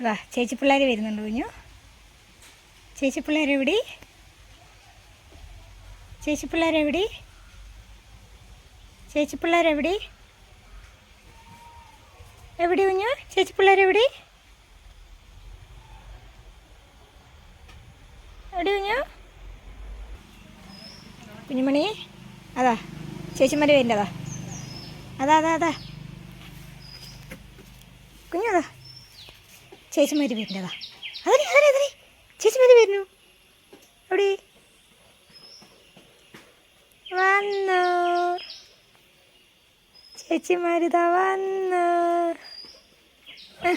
അതാ ചേച്ചി പിള്ളേർ വരുന്നുണ്ട് കുഞ്ഞു. ചേച്ചി പിള്ളേർ എവിടെ ചേച്ചി പിള്ളേർ എവിടെ ചേച്ചി പിള്ളേർ എവിടെ എവിടെ കുഞ്ഞു? ചേച്ചി പിള്ളേർ എവിടെ എവിടെ കുഞ്ഞു? കുഞ്ഞുമണി അതാ ചേച്ചിമാർ വരുന്നതാ അതാ അതാ അതാ. കുഞ്ഞതാ ചേച്ചിമാർ വരുന്നതാ. അതെ അതെ അതെ ചേച്ചിമാർ വരുന്നു. അവിടെ വന്നു. ചേച്ചിമാരിതാ വന്നു. ആ,